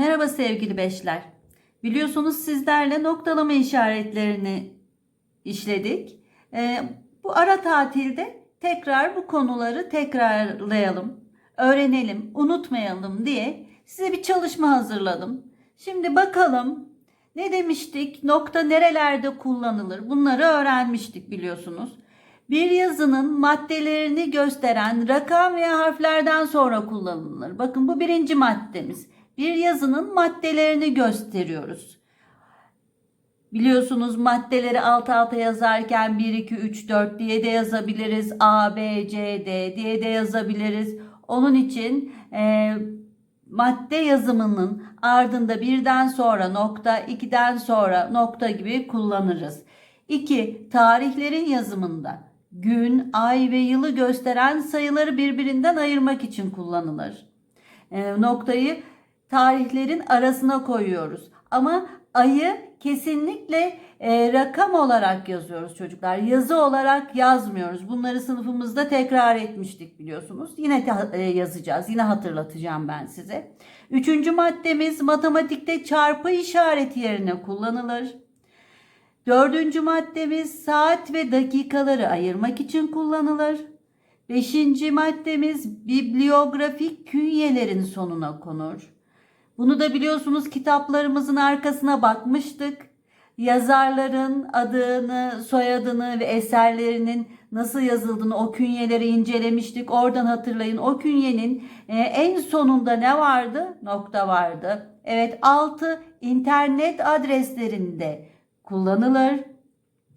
Merhaba sevgili beşler. Biliyorsunuz sizlerle noktalama işaretlerini işledik. Ee, bu ara tatilde tekrar bu konuları tekrarlayalım, öğrenelim, unutmayalım diye size bir çalışma hazırladım. Şimdi bakalım ne demiştik? Nokta nerelerde kullanılır? Bunları öğrenmiştik biliyorsunuz. Bir yazının maddelerini gösteren rakam veya harflerden sonra kullanılır. Bakın bu birinci maddemiz. Bir yazının maddelerini gösteriyoruz. Biliyorsunuz maddeleri alt alta yazarken 1, 2, 3, 4 diye de yazabiliriz. A, B, C, D diye de yazabiliriz. Onun için e, madde yazımının ardında birden sonra nokta, ikiden sonra nokta gibi kullanırız. 2. Tarihlerin yazımında gün, ay ve yılı gösteren sayıları birbirinden ayırmak için kullanılır. E, noktayı tarihlerin arasına koyuyoruz. Ama ayı kesinlikle e, rakam olarak yazıyoruz çocuklar. Yazı olarak yazmıyoruz. Bunları sınıfımızda tekrar etmiştik biliyorsunuz. Yine e, yazacağız. Yine hatırlatacağım ben size. Üçüncü maddemiz matematikte çarpı işareti yerine kullanılır. Dördüncü maddemiz saat ve dakikaları ayırmak için kullanılır. Beşinci maddemiz bibliografik künyelerin sonuna konur. Bunu da biliyorsunuz kitaplarımızın arkasına bakmıştık. Yazarların adını, soyadını ve eserlerinin nasıl yazıldığını o künyeleri incelemiştik. Oradan hatırlayın o künyenin e, en sonunda ne vardı? Nokta vardı. Evet 6 internet adreslerinde kullanılır.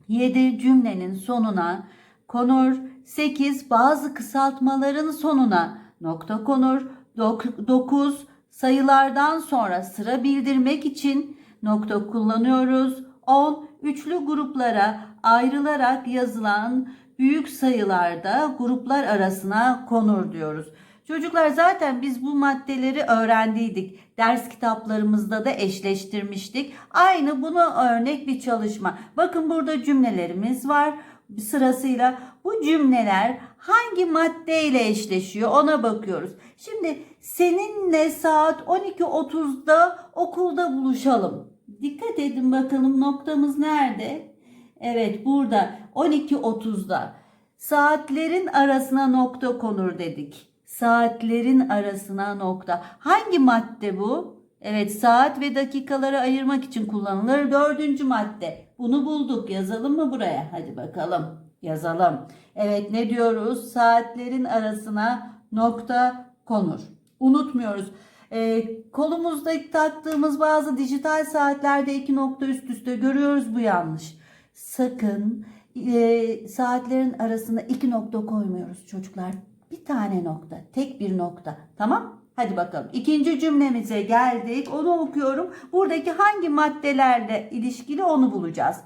7 cümlenin sonuna konur. 8 bazı kısaltmaların sonuna nokta konur. 9 sayılardan sonra sıra bildirmek için nokta kullanıyoruz. 10 üçlü gruplara ayrılarak yazılan büyük sayılarda gruplar arasına konur diyoruz. Çocuklar zaten biz bu maddeleri öğrendiydik. Ders kitaplarımızda da eşleştirmiştik. Aynı buna örnek bir çalışma. Bakın burada cümlelerimiz var sırasıyla. Bu cümleler hangi maddeyle eşleşiyor ona bakıyoruz. Şimdi seninle saat 12.30'da okulda buluşalım. Dikkat edin bakalım noktamız nerede? Evet burada 12.30'da. Saatlerin arasına nokta konur dedik. Saatlerin arasına nokta. Hangi madde bu? Evet saat ve dakikaları ayırmak için kullanılır. Dördüncü madde. Bunu bulduk. Yazalım mı buraya? Hadi bakalım. Yazalım. Evet ne diyoruz? Saatlerin arasına nokta konur. Unutmuyoruz. Ee, kolumuzda taktığımız bazı dijital saatlerde iki nokta üst üste görüyoruz. Bu yanlış. Sakın e, saatlerin arasına iki nokta koymuyoruz çocuklar. Bir tane nokta, tek bir nokta. Tamam? Hadi bakalım. İkinci cümlemize geldik. Onu okuyorum. Buradaki hangi maddelerle ilişkili onu bulacağız.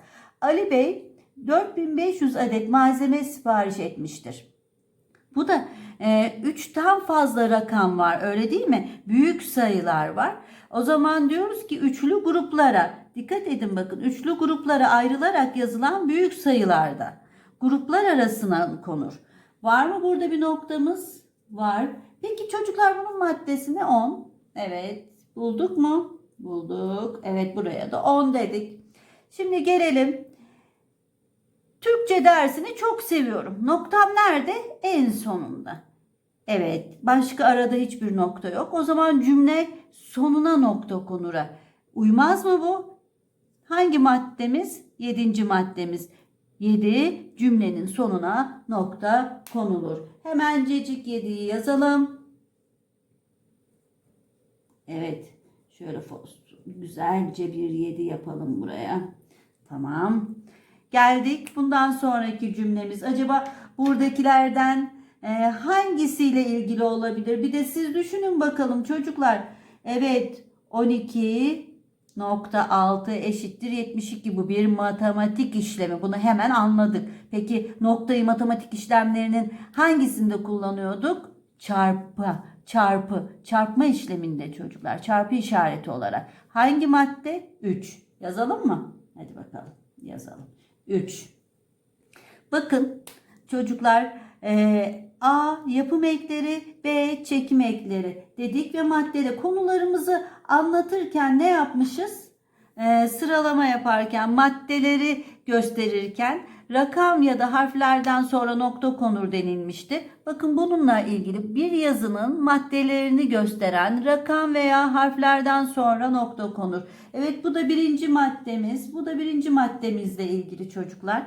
Ali Bey 4500 adet malzeme sipariş etmiştir. Bu da 3'ten fazla rakam var öyle değil mi? Büyük sayılar var. O zaman diyoruz ki üçlü gruplara dikkat edin bakın üçlü gruplara ayrılarak yazılan büyük sayılarda gruplar arasına konur. Var mı burada bir noktamız? Var. Peki çocuklar bunun maddesi ne 10? Evet. Bulduk mu? Bulduk. Evet buraya da 10 dedik. Şimdi gelelim. Türkçe dersini çok seviyorum. Noktam nerede? En sonunda. Evet. Başka arada hiçbir nokta yok. O zaman cümle sonuna nokta konura. Uymaz mı bu? Hangi maddemiz? Yedinci maddemiz. 7 cümlenin sonuna nokta konulur. Hemencecik 7'yi yazalım. Evet. Şöyle güzelce bir 7 yapalım buraya. Tamam. Geldik. Bundan sonraki cümlemiz. Acaba buradakilerden e, hangisiyle ilgili olabilir? Bir de siz düşünün bakalım çocuklar. Evet. 12 nokta 6 eşittir 72 bu bir matematik işlemi. Bunu hemen anladık. Peki noktayı matematik işlemlerinin hangisinde kullanıyorduk? Çarpı, çarpı, çarpma işleminde çocuklar. Çarpı işareti olarak. Hangi madde? 3. Yazalım mı? Hadi bakalım yazalım. 3. Bakın çocuklar e, A yapım ekleri, B çekim ekleri dedik ve maddede konularımızı anlatırken ne yapmışız? Ee, sıralama yaparken, maddeleri gösterirken rakam ya da harflerden sonra nokta konur denilmişti. Bakın bununla ilgili bir yazının maddelerini gösteren rakam veya harflerden sonra nokta konur. Evet bu da birinci maddemiz. Bu da birinci maddemizle ilgili çocuklar.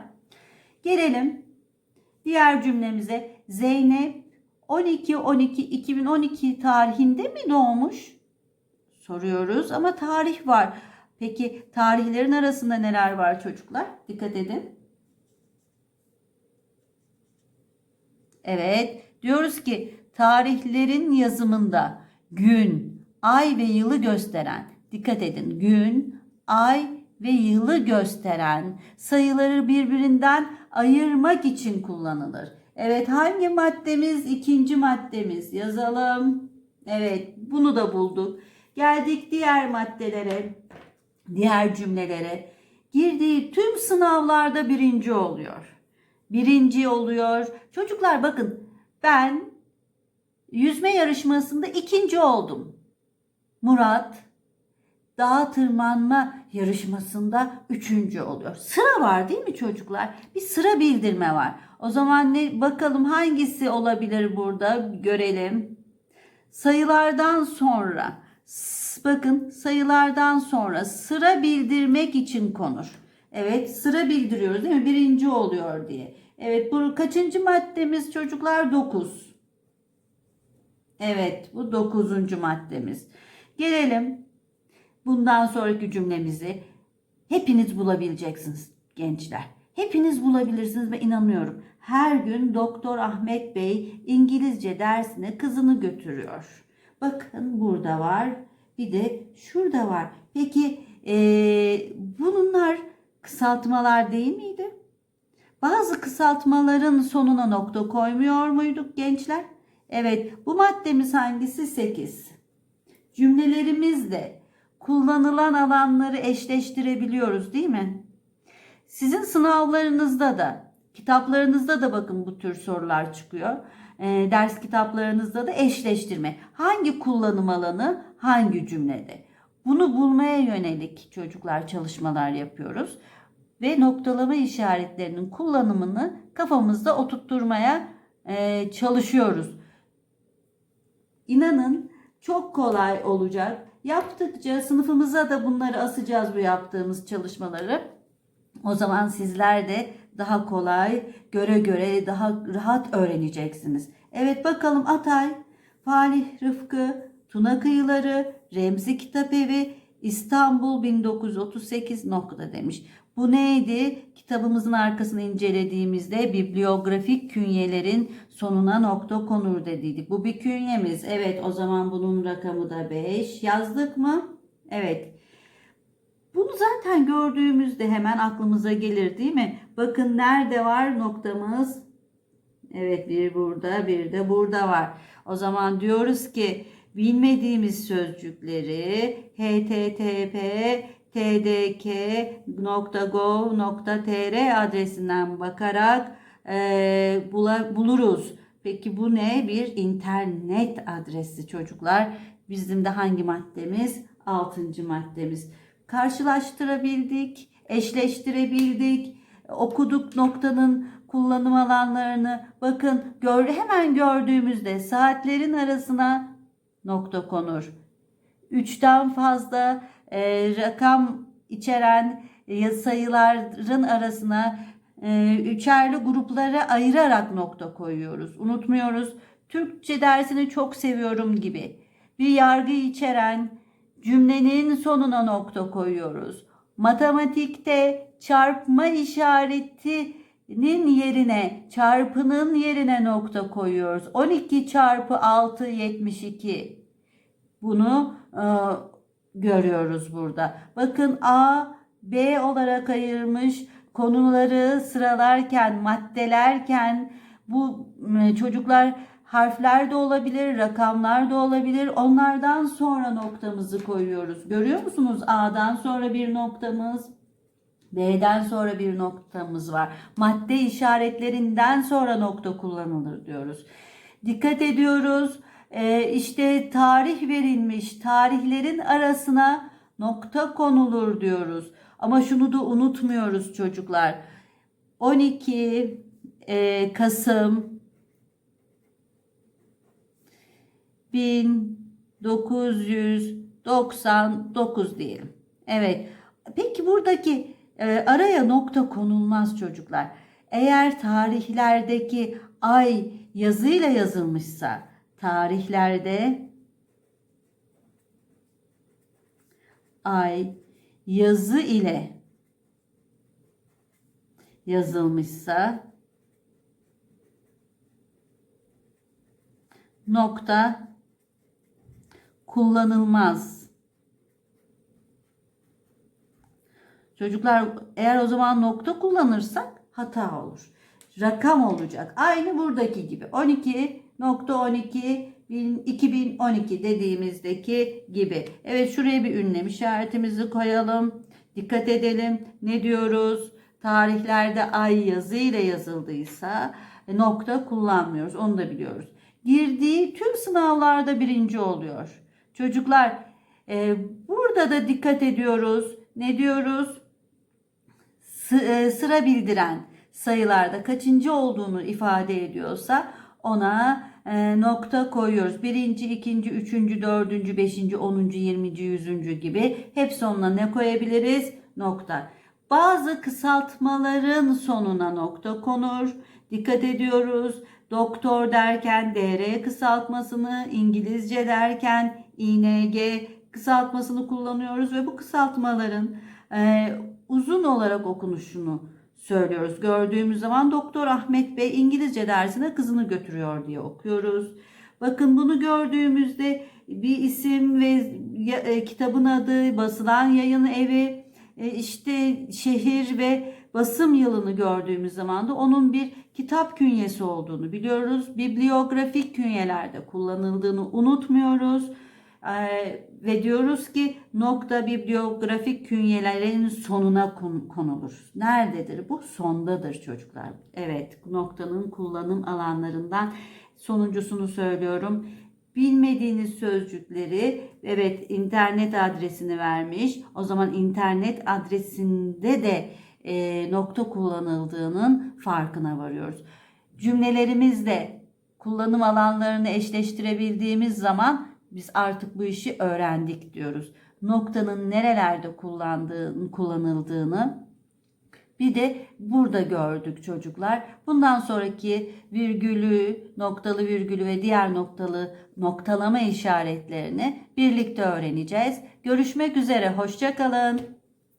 Gelelim diğer cümlemize. Zeynep 12-12-2012 tarihinde mi doğmuş? Soruyoruz ama tarih var. Peki tarihlerin arasında neler var çocuklar? Dikkat edin. Evet, diyoruz ki tarihlerin yazımında gün, ay ve yılı gösteren, dikkat edin, gün, ay ve yılı gösteren sayıları birbirinden ayırmak için kullanılır. Evet, hangi maddemiz? İkinci maddemiz. Yazalım. Evet, bunu da bulduk. Geldik diğer maddelere, diğer cümlelere. Girdiği tüm sınavlarda birinci oluyor birinci oluyor. Çocuklar bakın ben yüzme yarışmasında ikinci oldum. Murat dağ tırmanma yarışmasında üçüncü oluyor. Sıra var değil mi çocuklar? Bir sıra bildirme var. O zaman ne bakalım hangisi olabilir burada görelim. Sayılardan sonra bakın sayılardan sonra sıra bildirmek için konur. Evet sıra bildiriyoruz değil mi? Birinci oluyor diye. Evet bu kaçıncı maddemiz çocuklar? 9. Evet bu dokuzuncu maddemiz. Gelelim bundan sonraki cümlemizi. Hepiniz bulabileceksiniz gençler. Hepiniz bulabilirsiniz ve inanıyorum. Her gün Doktor Ahmet Bey İngilizce dersine kızını götürüyor. Bakın burada var. Bir de şurada var. Peki ee, bunlar kısaltmalar değil miydi? Bazı kısaltmaların sonuna nokta koymuyor muyduk gençler? Evet, bu maddemiz hangisi? 8. Cümlelerimizde kullanılan alanları eşleştirebiliyoruz değil mi? Sizin sınavlarınızda da, kitaplarınızda da bakın bu tür sorular çıkıyor. E, ders kitaplarınızda da eşleştirme. Hangi kullanım alanı hangi cümlede? Bunu bulmaya yönelik çocuklar çalışmalar yapıyoruz ve noktalama işaretlerinin kullanımını kafamızda oturtturmaya e, çalışıyoruz. İnanın çok kolay olacak. Yaptıkça sınıfımıza da bunları asacağız bu yaptığımız çalışmaları. O zaman sizler de daha kolay, göre göre daha rahat öğreneceksiniz. Evet bakalım Atay, Falih Rıfkı, Tuna Kıyıları, Remzi Kitapevi, İstanbul 1938 nokta demiş. Bu neydi? Kitabımızın arkasını incelediğimizde bibliografik künyelerin sonuna nokta konur dediydik. Bu bir künyemiz. Evet o zaman bunun rakamı da 5. Yazdık mı? Evet. Bunu zaten gördüğümüzde hemen aklımıza gelir değil mi? Bakın nerede var noktamız? Evet bir burada bir de burada var. O zaman diyoruz ki bilmediğimiz sözcükleri http tdk.gov.tr adresinden bakarak e, bula, buluruz. Peki bu ne? Bir internet adresi çocuklar. Bizim de hangi maddemiz? Altıncı maddemiz. Karşılaştırabildik, eşleştirebildik, okuduk noktanın kullanım alanlarını. Bakın gör, hemen gördüğümüzde saatlerin arasına nokta konur. Üçten fazla e, rakam içeren e, sayıların arasına e, üçerli gruplara ayırarak nokta koyuyoruz. Unutmuyoruz. Türkçe dersini çok seviyorum gibi. Bir yargı içeren cümlenin sonuna nokta koyuyoruz. Matematikte çarpma işaretinin yerine çarpının yerine nokta koyuyoruz. 12 çarpı 6 72. Bunu e, görüyoruz burada. Bakın A, B olarak ayırmış konuları sıralarken, maddelerken bu çocuklar harfler de olabilir, rakamlar da olabilir. Onlardan sonra noktamızı koyuyoruz. Görüyor musunuz? A'dan sonra bir noktamız, B'den sonra bir noktamız var. Madde işaretlerinden sonra nokta kullanılır diyoruz. Dikkat ediyoruz. e, işte tarih verilmiş. Tarihlerin arasına nokta konulur diyoruz. Ama şunu da unutmuyoruz çocuklar. 12 e, Kasım 1999 diyelim. Evet. Peki buradaki e, araya nokta konulmaz çocuklar. Eğer tarihlerdeki ay yazıyla yazılmışsa tarihlerde ay yazı ile yazılmışsa nokta kullanılmaz. Çocuklar eğer o zaman nokta kullanırsak hata olur. Rakam olacak. Aynı buradaki gibi. 12.12 2012 dediğimizdeki gibi. Evet şuraya bir ünlem işaretimizi koyalım. Dikkat edelim. Ne diyoruz? Tarihlerde ay yazı ile yazıldıysa e, nokta kullanmıyoruz. Onu da biliyoruz. Girdiği tüm sınavlarda birinci oluyor. Çocuklar e, burada da dikkat ediyoruz. Ne diyoruz? e, sıra bildiren sayılarda kaçıncı olduğunu ifade ediyorsa ona e, nokta koyuyoruz. Birinci, ikinci, üçüncü, dördüncü, beşinci, onuncu, yirminci, yüzüncü gibi hep sonuna ne koyabiliriz? Nokta. Bazı kısaltmaların sonuna nokta konur. Dikkat ediyoruz. Doktor derken DR kısaltmasını, İngilizce derken ING kısaltmasını kullanıyoruz ve bu kısaltmaların e, uzun olarak okunuşunu söylüyoruz. Gördüğümüz zaman Doktor Ahmet Bey İngilizce dersine kızını götürüyor diye okuyoruz. Bakın bunu gördüğümüzde bir isim ve e, kitabın adı, basılan yayın evi, e, işte şehir ve basım yılını gördüğümüz zaman da onun bir kitap künyesi olduğunu biliyoruz. Bibliografik künyelerde kullanıldığını unutmuyoruz. Ee, ve diyoruz ki nokta bibliografik künyelerin sonuna konulur. Nerededir? Bu sondadır çocuklar. Evet noktanın kullanım alanlarından sonuncusunu söylüyorum. Bilmediğiniz sözcükleri evet internet adresini vermiş. O zaman internet adresinde de e, nokta kullanıldığının farkına varıyoruz. Cümlelerimizde kullanım alanlarını eşleştirebildiğimiz zaman biz artık bu işi öğrendik diyoruz. Noktanın nerelerde kullandığını, kullanıldığını bir de burada gördük çocuklar. Bundan sonraki virgülü, noktalı virgülü ve diğer noktalı noktalama işaretlerini birlikte öğreneceğiz. Görüşmek üzere, hoşçakalın.